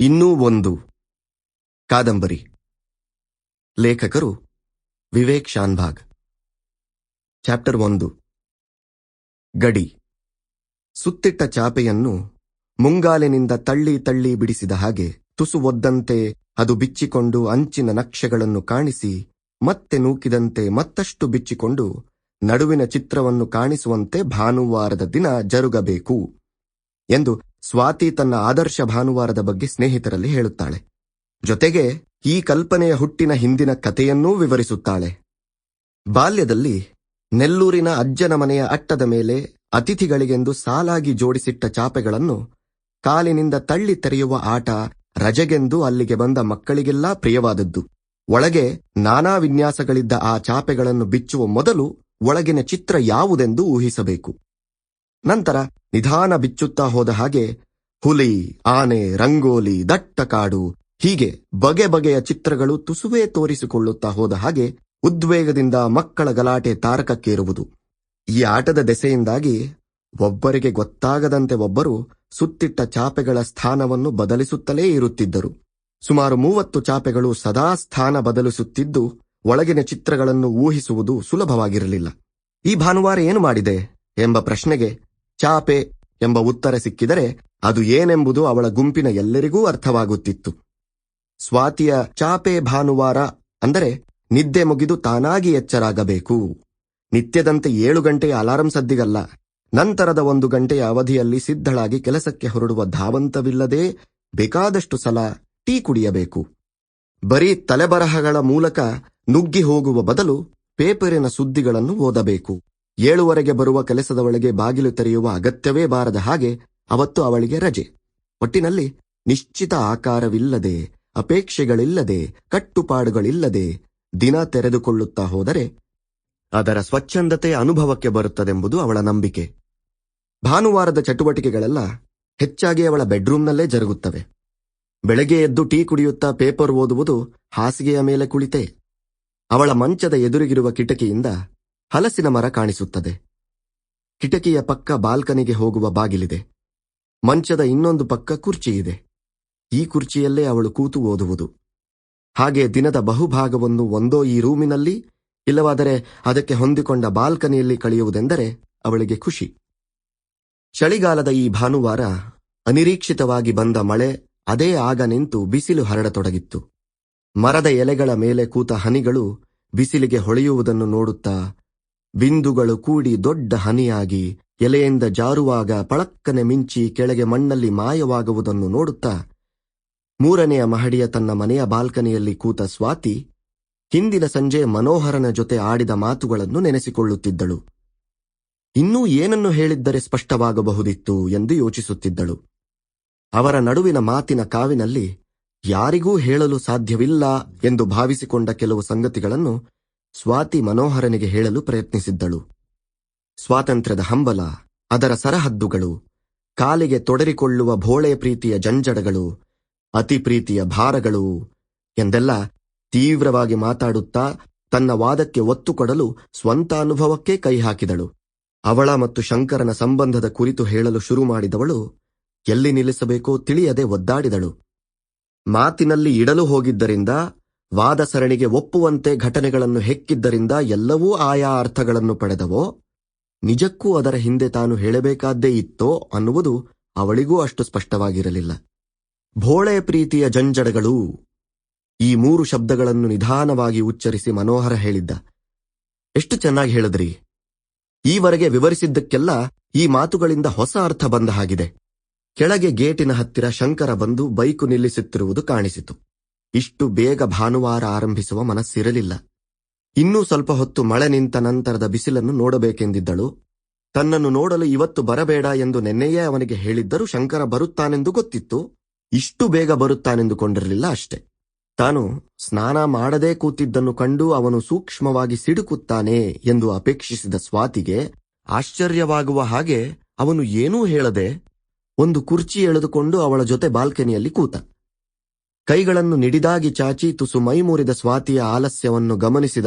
ಇನ್ನೂ ಒಂದು. ಕಾದಂಬರಿ. ಲೇಖಕರು ವಿವೇಕ್ ಶಾನ್ಭಾಗ್. ಚಾಪ್ಟರ್ ಒಂದು. ಗಡಿ. ಸುತ್ತಿಟ್ಟ ಚಾಪೆಯನ್ನು ಮುಂಗಾಲಿನಿಂದ ತಳ್ಳಿ ತಳ್ಳಿ ಬಿಡಿಸಿದ ಹಾಗೆ ತುಸು ಒದ್ದಂತೆ ಅದು ಬಿಚ್ಚಿಕೊಂಡು ಅಂಚಿನ ನಕ್ಷೆಗಳನ್ನು ಕಾಣಿಸಿ ಮತ್ತೆ ನೂಕಿದಂತೆ ಮತ್ತಷ್ಟು ಬಿಚ್ಚಿಕೊಂಡು ನಡುವಿನ ಚಿತ್ರವನ್ನು ಕಾಣಿಸುವಂತೆ ಭಾನುವಾರದ ದಿನ ಜರುಗಬೇಕು ಎಂದು ಸ್ವಾತಿ ತನ್ನ ಆದರ್ಶ ಭಾನುವಾರದ ಬಗ್ಗೆ ಸ್ನೇಹಿತರಲ್ಲಿ ಹೇಳುತ್ತಾಳೆ. ಜೊತೆಗೆ ಈ ಕಲ್ಪನೆಯ ಹುಟ್ಟಿನ ಹಿಂದಿನ ಕಥೆಯನ್ನೂ ವಿವರಿಸುತ್ತಾಳೆ. ಬಾಲ್ಯದಲ್ಲಿ ನೆಲ್ಲೂರಿನ ಅಜ್ಜನ ಮನೆಯ ಅಟ್ಟದ ಮೇಲೆ ಅತಿಥಿಗಳಿಗೆಂದು ಸಾಲಾಗಿ ಜೋಡಿಸಿಟ್ಟ ಚಾಪೆಗಳನ್ನು ಕಾಲಿನಿಂದ ತಳ್ಳಿ ತೆರೆಯುವ ಆಟ ರಜೆಗೆಂದು ಅಲ್ಲಿಗೆ ಬಂದ ಮಕ್ಕಳಿಗೆಲ್ಲ ಪ್ರಿಯವಾದದ್ದು. ಒಳಗೆ ನಾನಾ ವಿನ್ಯಾಸಗಳಿದ್ದ ಆ ಚಾಪೆಗಳನ್ನು ಬಿಚ್ಚುವ ಮೊದಲು ಒಳಗಿನ ಚಿತ್ರ ಯಾವುದೆಂದು ಊಹಿಸಬೇಕು. ನಂತರ ನಿಧಾನ ಬಿಚ್ಚುತ್ತಾ ಹೋದ ಹಾಗೆ, ಹುಲಿ, ಆನೆ, ರಂಗೋಲಿ, ದಟ್ಟ ಕಾಡು, ಹೀಗೆ ಬಗೆ ಬಗೆಯ ಚಿತ್ರಗಳು ತುಸುವೇ ತೋರಿಸಿಕೊಳ್ಳುತ್ತಾ ಹೋದ ಹಾಗೆ ಉದ್ವೇಗದಿಂದ ಮಕ್ಕಳ ಗಲಾಟೆ ತಾರಕಕ್ಕೇರುವುದು. ಈ ಆಟದ ದೆಸೆಯಿಂದಾಗಿ ಒಬ್ಬರಿಗೆ ಗೊತ್ತಾಗದಂತೆ ಒಬ್ಬರು ಸುತ್ತಿಟ್ಟ ಚಾಪೆಗಳ ಸ್ಥಾನವನ್ನು ಬದಲಿಸುತ್ತಲೇ ಇರುತ್ತಿದ್ದರು. ಸುಮಾರು ಮೂವತ್ತು ಚಾಪೆಗಳು ಸದಾ ಸ್ಥಾನ ಬದಲಿಸುತ್ತಿದ್ದು, ಒಳಗಿನ ಚಿತ್ರಗಳನ್ನು ಊಹಿಸುವುದು ಸುಲಭವಾಗಿರಲಿಲ್ಲ. ಈ ಭಾನುವಾರ ಏನು ಮಾಡಿದೆ ಎಂಬ ಪ್ರಶ್ನೆಗೆ ಚಾಪೆ ಎಂಬ ಉತ್ತರ ಸಿಕ್ಕಿದರೆ ಅದು ಏನೆಂಬುದು ಅವಳ ಗುಂಪಿನ ಎಲ್ಲರಿಗೂ ಅರ್ಥವಾಗುತ್ತಿತ್ತು. ಸ್ವಾತಿಯ ಚಾಪೆ ಭಾನುವಾರ ಅಂದರೆ ನಿದ್ದೆ ಮುಗಿದು ತಾನಾಗಿ ಎಚ್ಚರಾಗಬೇಕು. ನಿತ್ಯದಂತೆ ಏಳು ಗಂಟೆಯ ಅಲಾರಂ ಸದ್ದಿಗಲ್ಲ. ನಂತರದ ಒಂದು ಗಂಟೆಯ ಅವಧಿಯಲ್ಲಿ ಸಿದ್ಧಳಾಗಿ ಕೆಲಸಕ್ಕೆ ಹೊರಡುವ ಧಾವಂತವಿಲ್ಲದೆ ಬೇಕಾದಷ್ಟು ಸಲ ಟೀ ಕುಡಿಯಬೇಕು. ಬರೀ ತಲೆಬರಹಗಳ ಮೂಲಕ ನುಗ್ಗಿ ಹೋಗುವ ಬದಲು ಪೇಪರಿನ ಸುದ್ದಿಗಳನ್ನು ಓದಬೇಕು. ಏಳುವರೆಗೆ ಬರುವ ಕೆಲಸದ ಒಳಗೆ ಬಾಗಿಲು ತೆರೆಯುವ ಅಗತ್ಯವೇ ಬಾರದ ಹಾಗೆ ಅವತ್ತು ಅವಳಿಗೆ ರಜೆ. ಒಟ್ಟಿನಲ್ಲಿ ನಿಶ್ಚಿತ ಆಕಾರವಿಲ್ಲದೆ, ಅಪೇಕ್ಷೆಗಳಿಲ್ಲದೆ, ಕಟ್ಟುಪಾಡುಗಳಿಲ್ಲದೆ ದಿನ ತೆರೆದುಕೊಳ್ಳುತ್ತಾ ಹೋದರೆ ಅದರ ಸ್ವಚ್ಛಂದತೆ ಅನುಭವಕ್ಕೆ ಬರುತ್ತದೆಂಬುದು ಅವಳ ನಂಬಿಕೆ. ಭಾನುವಾರದ ಚಟುವಟಿಕೆಗಳೆಲ್ಲ ಹೆಚ್ಚಾಗಿ ಅವಳ ಬೆಡ್ರೂಮ್ನಲ್ಲೇ ಜರುಗುತ್ತವೆ. ಬೆಳಗ್ಗೆ ಎದ್ದು ಟೀ ಕುಡಿಯುತ್ತಾ ಪೇಪರ್ ಓದುವುದು ಹಾಸಿಗೆಯ ಮೇಲೆ ಕುಳಿತೆ ಅವಳ ಮಂಚದ ಎದುರಿಗಿರುವ ಕಿಟಕಿಯಿಂದ ಹಲಸಿನ ಮರ ಕಾಣಿಸುತ್ತದೆ. ಕಿಟಕಿಯ ಪಕ್ಕ ಬಾಲ್ಕನಿಗೆ ಹೋಗುವ ಬಾಗಿಲಿದೆ. ಮಂಚದ ಇನ್ನೊಂದು ಪಕ್ಕ ಕುರ್ಚಿಯಿದೆ. ಈ ಕುರ್ಚಿಯಲ್ಲೇ ಅವಳು ಕೂತು ಓದುವುದು. ಹಾಗೆ ದಿನದ ಬಹುಭಾಗವನ್ನು ಒಂದೋ ಈ ರೂಮಿನಲ್ಲಿ, ಇಲ್ಲವಾದರೆ ಅದಕ್ಕೆ ಹೊಂದಿಕೊಂಡ ಬಾಲ್ಕನಿಯಲ್ಲಿ ಕಳೆಯುವುದೆಂದರೆ ಅವಳಿಗೆ ಖುಷಿ. ಚಳಿಗಾಲದ ಈ ಭಾನುವಾರ ಅನಿರೀಕ್ಷಿತವಾಗಿ ಬಂದ ಮಳೆ ಅದೇ ಆಗ ನಿಂತು ಬಿಸಿಲು ಹರಡತೊಡಗಿತ್ತು. ಮರದ ಎಲೆಗಳ ಮೇಲೆ ಕೂತ ಹನಿಗಳು ಬಿಸಿಲಿಗೆ ಹೊಳೆಯುವುದನ್ನು ನೋಡುತ್ತಾ ಬಿಂದುಗಳು ಕೂಡಿ ದೊಡ್ಡ ಹನಿಯಾಗಿ ಎಲೆಯಿಂದ ಜಾರುವಾಗ ಪಳಕ್ಕನೆ ಮಿಂಚಿ ಕೆಳಗೆ ಮಣ್ಣಲ್ಲಿ ಮಾಯವಾಗುವುದನ್ನು ನೋಡುತ್ತಾ ಮೂರನೆಯ ಮಹಡಿಯ ತನ್ನ ಮನೆಯ ಬಾಲ್ಕನಿಯಲ್ಲಿ ಕೂತ ಸ್ವಾತಿ ಹಿಂದಿನ ಸಂಜೆ ಮನೋಹರನ ಜೊತೆ ಆಡಿದ ಮಾತುಗಳನ್ನು ನೆನೆಸಿಕೊಳ್ಳುತ್ತಿದ್ದಳು. ಇನ್ನೂ ಏನನ್ನು ಹೇಳಿದ್ದರೆ ಸ್ಪಷ್ಟವಾಗಬಹುದಿತ್ತು ಎಂದು ಯೋಚಿಸುತ್ತಿದ್ದಳು. ಅವರ ನಡುವಿನ ಮಾತಿನ ಕಾವಿನಲ್ಲಿ, ಯಾರಿಗೂ ಹೇಳಲು ಸಾಧ್ಯವಿಲ್ಲ ಎಂದು ಭಾವಿಸಿಕೊಂಡ ಕೆಲವು ಸಂಗತಿಗಳನ್ನು ಸ್ವಾತಿ ಮನೋಹರನಿಗೆ ಹೇಳಲು ಪ್ರಯತ್ನಿಸಿದ್ದಳು. ಸ್ವಾತಂತ್ರ್ಯದ ಹಂಬಲ, ಅದರ ಸರಹದ್ದುಗಳು, ಕಾಲಿಗೆ ತೊಡರಿಕೊಳ್ಳುವ ಭೋಳೆ ಪ್ರೀತಿಯ ಜಂಜಡಗಳು, ಅತಿ ಪ್ರೀತಿಯ ಭಾರಗಳು ಎಂದೆಲ್ಲ ತೀವ್ರವಾಗಿ ಮಾತಾಡುತ್ತಾ ತನ್ನ ವಾದಕ್ಕೆ ಒತ್ತು ಕೊಡಲು ಸ್ವಂತ ಅನುಭವಕ್ಕೆ ಕೈ ಹಾಕಿದಳು. ಅವಳ ಮತ್ತು ಶಂಕರನ ಸಂಬಂಧದ ಕುರಿತು ಹೇಳಲು ಶುರು ಮಾಡಿದವಳು ಎಲ್ಲಿ ನಿಲ್ಲಿಸಬೇಕೋ ತಿಳಿಯದೆ ಒದ್ದಾಡಿದಳು. ಮಾತಿನಲ್ಲಿ ಇಡಲು ಹೋಗಿದ್ದರಿಂದ ವಾದ ಸರಣಿಗೆ ಒಪ್ಪುವಂತೆ ಘಟನೆಗಳನ್ನು ಹೆಕ್ಕಿದ್ದರಿಂದ ಎಲ್ಲವೂ ಆಯಾ ಅರ್ಥಗಳನ್ನು ಪಡೆದವೋ, ನಿಜಕ್ಕೂ ಅದರ ಹಿಂದೆ ತಾನು ಹೇಳಬೇಕಾದ್ದೇ ಇತ್ತೋ ಅನ್ನುವುದು ಅವಳಿಗೂ ಅಷ್ಟು ಸ್ಪಷ್ಟವಾಗಿರಲಿಲ್ಲ. ಭೋಳೆ ಪ್ರೀತಿಯ ಜಂಜಡಗಳು ಈ ಮೂರು ಶಬ್ದಗಳನ್ನು ನಿಧಾನವಾಗಿ ಉಚ್ಚರಿಸಿ ಮನೋಹರ ಹೇಳಿದ್ದ, ಎಷ್ಟು ಚೆನ್ನಾಗಿ ಹೇಳಿದ್ರಿ. ಈವರೆಗೆ ವಿವರಿಸಿದ್ದಕ್ಕೆಲ್ಲ ಈ ಮಾತುಗಳಿಂದ ಹೊಸ ಅರ್ಥ ಬಂದ ಹಾಗಿದೆ. ಕೆಳಗೆ ಗೇಟಿನ ಹತ್ತಿರ ಶಂಕರ ಬಂದು ಬೈಕು ನಿಲ್ಲಿಸುತ್ತಿರುವುದು ಕಾಣಿಸಿತು. ಇಷ್ಟು ಬೇಗ ಭಾನುವಾರ ಆರಂಭಿಸುವ ಮನಸ್ಸಿರಲಿಲ್ಲ. ಇನ್ನೂ ಸ್ವಲ್ಪ ಹೊತ್ತು ಮಳೆ ನಿಂತ ನಂತರದ ಬಿಸಿಲನ್ನು ನೋಡಬೇಕೆಂದಿದ್ದಳು. ತನ್ನನ್ನು ನೋಡಲು ಇವತ್ತು ಬರಬೇಡ ಎಂದು ನೆನ್ನೆಯೇ ಅವನಿಗೆ ಹೇಳಿದ್ದರೂ ಶಂಕರ ಬರುತ್ತಾನೆಂದು ಗೊತ್ತಿತ್ತು. ಇಷ್ಟು ಬೇಗ ಬರುತ್ತಾನೆಂದುಕೊಂಡಿರಲಿಲ್ಲ ಅಷ್ಟೆ. ತಾನು ಸ್ನಾನ ಮಾಡದೇ ಕೂತಿದ್ದನ್ನು ಕಂಡು ಅವನು ಸೂಕ್ಷ್ಮವಾಗಿ ಸಿಡುಕುತ್ತಾನೆ ಎಂದು ಅಪೇಕ್ಷಿಸಿದ ಸ್ವಾತಿಗೆ ಆಶ್ಚರ್ಯವಾಗುವ ಹಾಗೆ ಅವನು ಏನೂ ಹೇಳದೆ ಒಂದು ಕುರ್ಚಿ ಎಳೆದುಕೊಂಡು ಅವಳ ಜೊತೆ ಬಾಲ್ಕನಿಯಲ್ಲಿ ಕೂತ. ಕೈಗಳನ್ನು ನಿಡಿದಾಗಿ ಚಾಚಿ ತುಸು ಮೈಮೂರಿದ ಸ್ವಾತಿಯ ಆಲಸ್ಯವನ್ನು ಗಮನಿಸಿದ